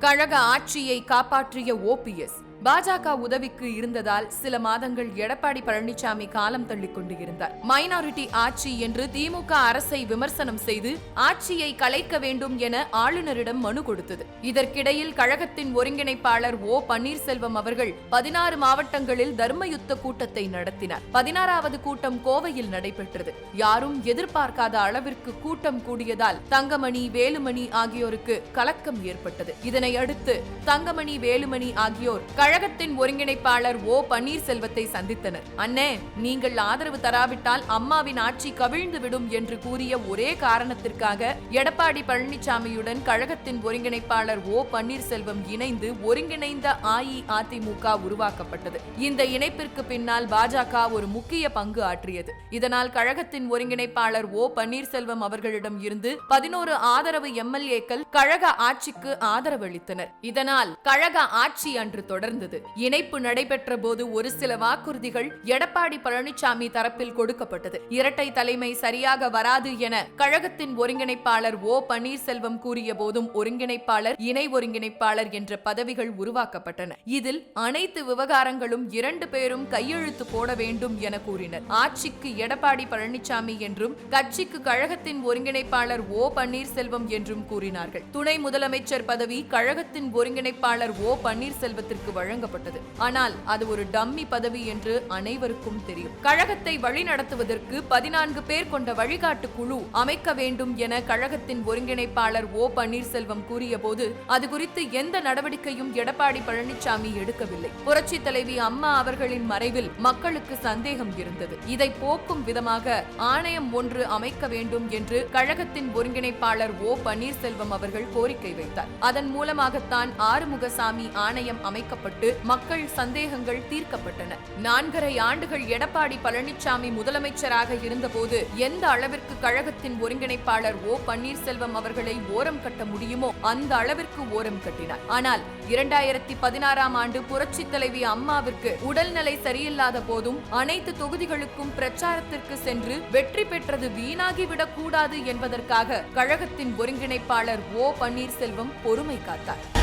கழக ஆட்சியை காப்பாற்றிய ஓபிஎஸ் பாஜக உதவிக்கு இருந்ததால் சில மாதங்கள் எடப்பாடி பழனிசாமி காலம் தள்ளிக் கொண்டு இருந்தார் மைனாரிட்டி ஆட்சி என்று திமுக அரசை விமர்சனம் செய்து ஆட்சியை கலைக்க வேண்டும் என ஆளுநரிடம் மனு கொடுத்தது. இதற்கிடையில் கழகத்தின் ஒருங்கிணைப்பாளர் ஓ பன்னீர்செல்வம் அவர்கள் பதினாறு மாவட்டங்களில் தர்மயுத்த கூட்டத்தை நடத்தினார். பதினாறாவது கூட்டம் கோவையில் நடைபெற்றது. யாரும் எதிர்பார்க்காத அளவிற்கு கூட்டம் கூடியதால் தங்கமணி வேலுமணி ஆகியோருக்கு கலக்கம் ஏற்பட்டது. இதனை அடுத்து தங்கமணி வேலுமணி ஆகியோர் கழகத்தின் ஒருங்கிணைப்பாளர் ஓ. பன்னீர்செல்வத்தை சந்தித்தனர். அண்ணே நீங்கள் ஆதரவு தராவிட்டால் அம்மாவின் ஆட்சி கவிழ்ந்து விடும் என்று கூறிய ஒரே காரணத்திற்காக எடப்பாடி பழனிசாமியுடன் கழகத்தின் ஒருங்கிணைப்பாளர் ஓ. பன்னீர்செல்வம் இணைந்து ஒருங்கிணைந்த அஇஅதிமுக உருவாக்கப்பட்டது. இந்த இணைப்பிற்கு பின்னால் பாஜக ஒரு முக்கிய பங்கு ஆற்றியது. இதனால் கழகத்தின் ஒருங்கிணைப்பாளர் ஓ. பன்னீர்செல்வம் அவர்களிடம் இருந்து பதினோரு ஆதரவு எம்எல்ஏக்கள் கழக ஆட்சிக்கு ஆதரவளித்தனர். இதனால் கழக ஆட்சி அன்று தொடர்ந்து தொடர்ந்தது இணைப்பு நடைபெற்ற போது ஒரு சில வாக்குறுதிகள் எடப்பாடி பழனிசாமி தரப்பில் கொடுக்கப்பட்டது. இரட்டை தலைமை சரியாக வராது என கழகத்தின் ஒருங்கிணைப்பாளர் ஓ. பன்னீர்செல்வம் கூறிய போதும் ஒருங்கிணைப்பாளர் இணை ஒருங்கிணைப்பாளர் என்ற பதவிகள் உருவாக்கப்பட்டன. இதில் அனைத்து விவகாரங்களும் இரண்டு பேரும் கையெழுத்து போட வேண்டும் என கூறினர். ஆட்சிக்கு எடப்பாடி பழனிசாமி என்றும் கட்சிக்கு கழகத்தின் ஒருங்கிணைப்பாளர் ஓ. பன்னீர்செல்வம் என்றும் கூறினார்கள். துணை முதலமைச்சர் பதவி கழகத்தின் ஒருங்கிணைப்பாளர் ஓ. பன்னீர்செல்வத்திற்கு வழங்கப்பட்டது. ஆனால் அது ஒரு டம்மி பதவி என்று அனைவருக்கும் தெரியும். கழகத்தை வழிநடத்துவதற்கு பதினான்கு பேர் கொண்ட வழிகாட்டு குழு அமைக்க வேண்டும் என கழகத்தின் ஒருங்கிணைப்பாளர் ஓ. பன்னீர்செல்வம் கூறியபோது அது குறித்து எந்த நடவடிக்கையும் எடப்பாடி பழனிசாமி எடுக்கவில்லை. புரட்சி தலைவி அம்மா அவர்களின் மறைவில் மக்களுக்கு சந்தேகம் இருந்தது. இதை போக்கும் விதமாக ஆணையம் ஒன்று அமைக்க வேண்டும் என்று கழகத்தின் ஒருங்கிணைப்பாளர் ஓ. பன்னீர்செல்வம் அவர்கள் கோரிக்கை வைத்தார். அதன் மூலமாகத்தான் ஆறுமுகசாமி ஆணையம் அமைக்கப்பட்டு மக்கள் சந்தேகங்கள் தீர்க்கப்பட்டன. நான்கரை ஆண்டுகள் எடப்பாடி பழனிசாமி முதலமைச்சராக இருந்தபோது எந்த அளவிற்கு கழகத்தின் ஒருங்கிணைப்பாளர் ஓ பன்னீர்செல்வம் அவர்களை ஓரம் கட்ட முடியுமோ அந்த அளவிற்கு ஓரம் கட்டினார். ஆனால் இரண்டாயிரத்தி பதினாறாம் ஆண்டு புரட்சி தலைவி அம்மாவிற்கு உடல்நிலை சரியில்லாத போதும் அனைத்து தொகுதிகளுக்கும் பிரச்சாரத்திற்கு சென்று வெற்றி பெற்றது வீணாகிவிடக் கூடாது என்பதற்காக கழகத்தின் ஒருங்கிணைப்பாளர் ஓ பன்னீர்செல்வம் பொறுமை காத்தார்.